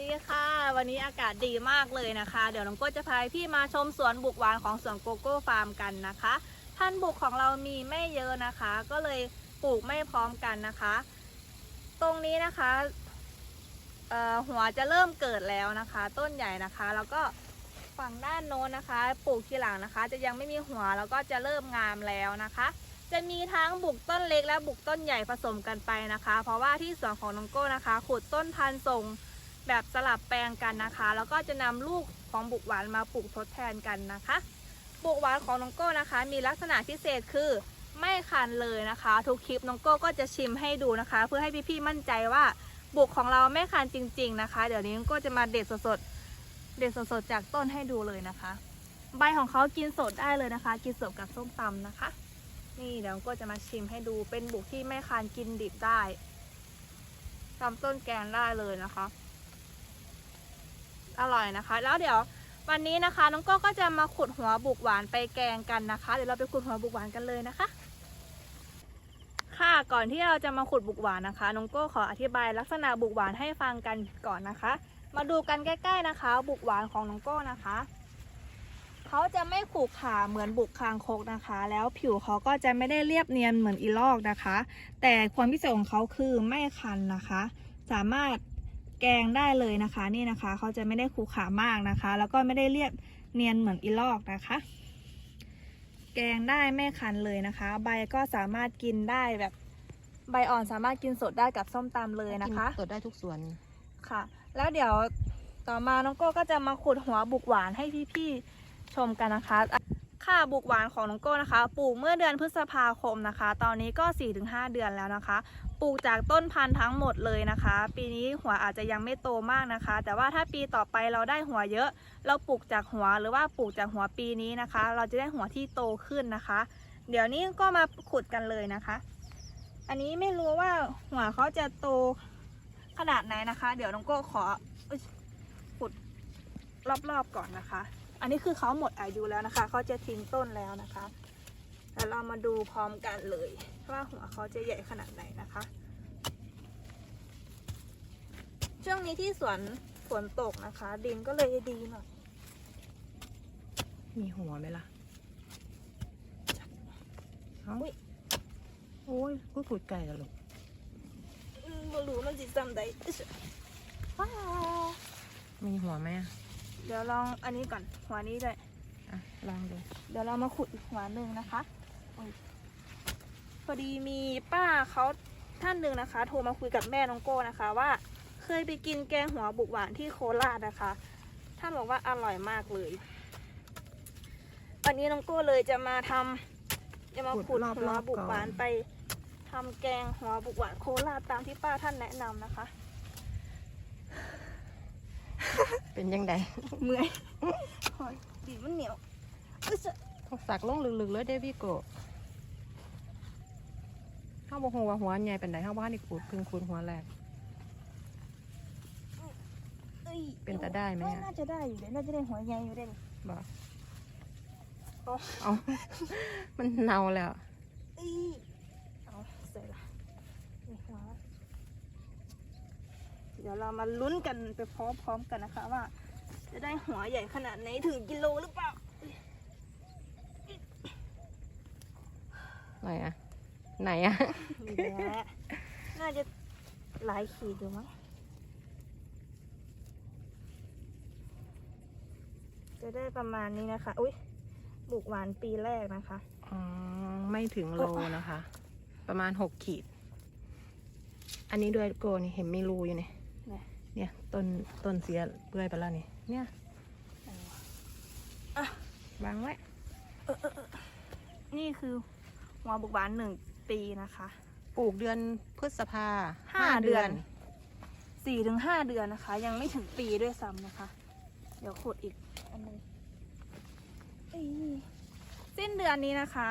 ดีค่ะ วันนี้อากาศดีมากเลยนะคะ เดี๋ยวน้องโก้จะพาพี่มาชมสวนบุกหวานของสวนโกโก้ฟาร์มกันนะคะพันธุ์บุกของเรามีไม่เยอะนะคะ ก็เลยปลูกไม่พร้อมกันนะคะ ตรงนี้นะคะหัวจะเริ่มเกิดแล้วนะคะ ต้นใหญ่นะคะ แล้วก็ฝั่งด้านโน้นนะคะ ปลูกทีหลังนะคะ จะยังไม่มีหัวแล้วก็จะเริ่มงามแล้วนะคะ จะมีทั้งบุกต้นเล็กและบุกต้นใหญ่ผสมกันไปนะคะ เพราะว่าที่สวนของน้องโก้นะคะขุดต้นพันธุ์ส่ง แบบสลับแปลงกันนะคะ แล้วก็จะนำลูกของบุกหวานมาปลูกทดแทนกันนะคะ บุกหวานของน้องโก้นะคะ มีลักษณะพิเศษคือไม่คันเลยนะคะ ทุกคลิปน้องโก้ก็จะชิมให้ดูนะคะ เพื่อให้พี่ๆมั่นใจว่าบุกของเราไม่คันจริง ๆนะคะ เดี๋ยวนี้น้องโก้จะมาเด็ดสดๆเด็ดสดๆจากต้นให้ดูเลยนะคะ ใบของเขากินสดได้เลยนะคะ กินสดกับส้มตำนะคะ นี่เดี๋ยวน้องโก็จะมาชิมให้ดูเป็นบุกที่แม่คานกินดิบได้ทำต้นแกงได้เลยนะคะ อร่อยนะคะ แล้วเดี๋ยววันนี้นะคะน้องโก้ก็จะมาขุดหัวบุกหวานไปแกงกันนะคะ เดี๋ยวเราไปขุดหัวบุกหวานกันเลยนะคะ ค่ะก่อนที่เราจะมาขุดบุกหวานนะคะน้องโก้ขออธิบายลักษณะบุกหวานให้ฟังกันก่อนนะคะ มาดูกันใกล้ ๆนะคะ บุกหวานของน้องโก้นะคะเขาจะไม่ขูกขาเหมือนบุกคางคกนะคะ แล้วผิวเขาก็จะไม่ได้เรียบเนียนเหมือนอีลอกนะคะ แต่ความพิเศษของเขาคือไม่คันนะคะ สามารถ แกงได้เลยนะคะนี่นะคะเขาจะไม่ได้ขูกขามากนะคะ แล้วก็ไม่ได้เรียบเนียนเหมือนอีลอกนะคะ แกงได้ไม่คันเลยนะคะ ใบก็สามารถกินได้แบบใบอ่อนสามารถกินสดได้กับส้มตำเลยนะคะสดได้ทุกส่วนค่ะ แล้วเดี๋ยวต่อมาน้องโก้ก็จะมาขุดหัวบุกหวานให้พี่ๆชมกันนะคะ ค่ะบุกหวานของน้องโก้นะคะ ปลูกเมื่อเดือนพฤษภาคมนะคะ ตอนนี้ก็ 4-5 เดือนแล้วนะคะ ปลูกจากต้นพันธุ์ทั้งหมดเลยนะคะ ปีนี้หัวอาจจะยังไม่โตมากนะคะ แต่ว่าถ้าปีต่อไปเราได้หัวเยอะ เราปลูกจากหัวหรือว่าปลูกจากหัวปีนี้นะคะ เราจะได้หัวที่โตขึ้นนะคะ เดี๋ยวนี้ก็มาขุดกันเลยนะคะ อันนี้ไม่รู้ว่าหัวเขาจะโตขนาดไหนนะคะ เดี๋ยวน้องโก้ขอขุดรอบๆก่อนนะคะ อันนี้คือเขาหมดอายุแล้วนะคะเขาจะทิ้งต้นแล้วนะคะแล้วเรามาดูพร้อมกันเลยว่าหัวเขาจะใหญ่ขนาดไหนนะคะ ช่วงนี้ที่สวนฝนตกนะคะ ดินก็เลยดีหน่อยมีหัวไหมล่ะเอ้าอุ๊ยโอ้ยกูขุดไก่แล้วลูกอืมบ่รู้มันสิซ้ำใดอึ๊ชว้าวมีหัวไหมอะ เดี๋ยวลองอันนี้ก่อนหัวนี้เลยอะลองดู เดี๋ยวเรามาขุดอีกหัวหนึ่งนะคะอุ๊ยพอดีมีป้าเขาท่านหนึ่งนะคะ โทรมาคุยกับแม่น้องโก้นะคะ ว่าเคยไปกินแกงหัวบุกหวานที่โคราชนะคะ ท่านบอกว่าอร่อยมากเลย วันนี้น้องโก้เลยจะมาทำจะมาขุดหัวบุกหวานไปทำแกงหัวบุกหวานโคราชตามที่ป้าท่านแนะนำนะคะ เป็นยังไงเมื่อยหอยดีมันเหนียวอึ๊ชต้องสักลงลึกๆเลยเดวี่โกะข้าวบหัวาหัวใหญ่เป็นไดข้าวบ้านนี่ขุดเพิ่งขุดหัวแรกอ้ยเป็นตาได้ไหมอะน่าจะได้อยู่เดี๋ยวน่าจะได้หัวใหญ่อยู่เด่นบอกโอ้เอา มันเน่าแล้ว อีเอาใส่ละนี่หัวละ เดี๋ยวเรามาลุ้นกันไปพร้อมๆกันนะคะว่า จะได้หัวใหญ่ขนาดไหนถึงกิโลหรือเปล่าอะไรอะไหนอะนี่แหละน่าจะหลายขีดอยู่มั้งจะได้ประมาณนี้นะคะ อุ้ยบุกหวานปีแรกนะคะอ๋อไม่ถึงโลนะคะ ประมาณหกขีด อันนี้ด้วยโกนี่เห็นไม่รูอยู่เนี่ยไหน เนี่ยต้นต้นเสียเปื่อยไปแล้วนี่ เนี่ยอะวางไว้นี่คือหัวบุกหวานหนึ่งปีนะคะ ปลูกเดือนพฤษภาห้าเดือนสี่ถึงห้าเดือนนะคะ ยังไม่ถึงปีด้วยซ้ำนะคะ เดี๋ยวขุดอีกอันหนึงเอ้ยสิ้นเดือนนี้นะคะ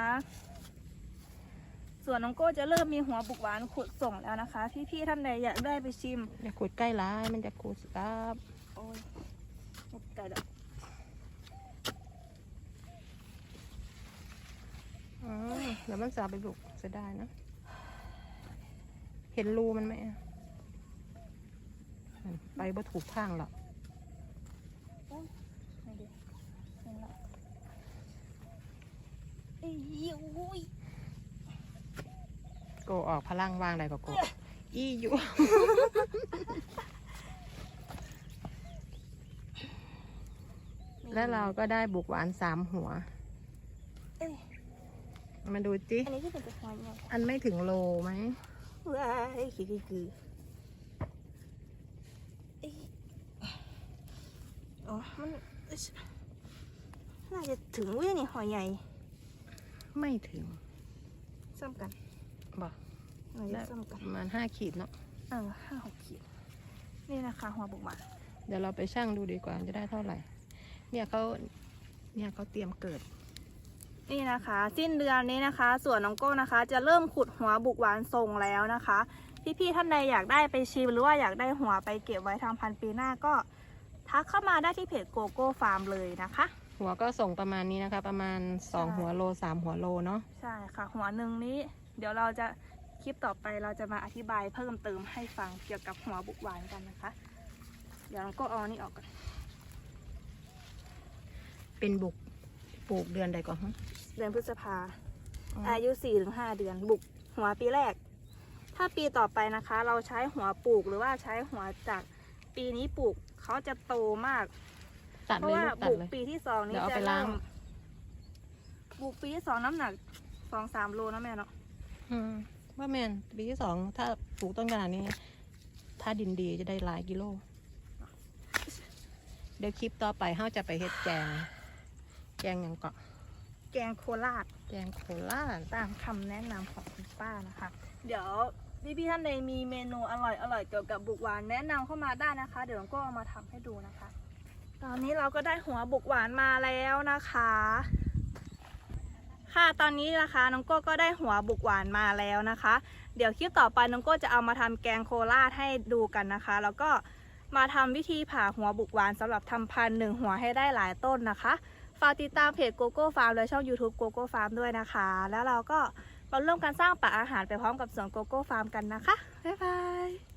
ส่วนน้องโก้จะเริ่มมีหัวบุกหวานขุดส่งแล้วนะคะ พี่ๆท่านใดอยากได้ไปชิมอย่าขุดใกล้ร้ายมันจะขุดสตับโอ้ยหมดไก่ละอ๋อแล้วมันจะเอาไปบุกจะได้นะ เห็นรูมันไหมอะไหนไปบ่ถูกทางหรอกไม่ดีเห็นแล้วเอ้ยอุ้ย โกออกพลังวางใดก็โกอีอยู่ แล้วเราก็ได้บุกหวานสามหัว เอ้ย มาดูจิ อันนี้คือเป็นกระชอนไงอันไม่ถึงโลไหม ว้ายคือคือคือเอ้ยอ๋อ มันเอ้ยน่าจะถึงเว้ยนี่หอยใหญ่ไม่ถึง ซ้ำกัน บอกน่าจะซ้ำกันประมาณห้าขีดเนาะเออห้าหกขีด นี่นะคะ หัวบุกหวานเดี๋ยวเราไปชั่งดูดีกว่าจะได้เท่าไหร่ เนี่ยเขาเนี่ยเขาเตรียมเกิด นี่นะคะ สิ้นเดือนนี้นะคะ ส่วนน้องโก้นะคะ จะเริ่มขุดหัวบุกหวานส่งแล้วนะคะพี่ๆท่านใดอยากได้ไปชิมหรือว่าอยากได้หัวไปเก็บไว้ทำพันธุ์ปีหน้าก็ทักเข้ามาได้ที่เพจโกโก้ฟาร์มเลยนะคะ หัวก็ส่งประมาณนี้นะคะ ประมาณสองใช่หัวโลสามหัวโลเนาะใช่ค่ะ หัวหนึ่งนี้ เดี๋ยวเราจะคลิปต่อไปเราจะมาอธิบายเพิ่มเติมให้ฟังเกี่ยวกับหัวบุกหวานกันนะคะ เดี๋ยวน้องโก้เอาอันนี้ออกก่อน เป็นบุกปลูกเดือนใดก่อนฮะเดือนพฤษภาอ๋ออายุ4-5เดือนบุกหัวปีแรก ถ้าปีต่อไปนะคะ เราใช้หัวปลูกหรือว่าใช้หัวจากปีนี้ปลูกเขาจะโตมาก ตัดเพเลราะยว่าลูกตัดบุกเลย ปีที่สองนี้เดี๋ยวเอาจะไปล้าเริ่ง มบุกปีที่สองน้ำหนักสองสามโลนะแม่เนาะอืม ว่าแมนปีที่สองถ้าปลูกต้นขนาดนี้ ถ้าดินดีจะได้หลายกิโล เดี๋ยวคลิปต่อไปเฮาจะไปเฮ็ดแกง แกงหยังเกาะ แกงโคราช แกงโคราช ตามคำแนะนำของคุณป้านะคะ เดี๋ยวพี่พี่ๆท่านใดมีเมนูอร่อยอร่อยเกี่ยวกับบุกหวานแนะนำเข้ามาได้นะคะ เดี๋ยวก็เอามาทำให้ดูนะคะ ตอนนี้เราก็ได้หัวบุกหวานมาแล้วนะคะ ค่ะตอนนี้นะคะน้องโก้ก็ได้หัวบุกหวานมาแล้วนะคะ เดี๋ยวคลิปต่อไปน้องโก้จะเอามาทำแกงโคราชให้ดูกันนะคะ แล้วก็มาทำวิธีผ่าหัวบุกหวานสำหรับทำพันหนึ่งหัวให้ได้หลายต้นนะคะฝากติดตามเพจโกโก้ฟาร์มและช่อง YouTube โกโก้ฟาร์มด้วยนะคะ แล้วเราก็มาร่วมกันสร้างป่าอาหารไปพร้อมกับสวนโกโก้ฟาร์มกันนะคะบ๊ายบาย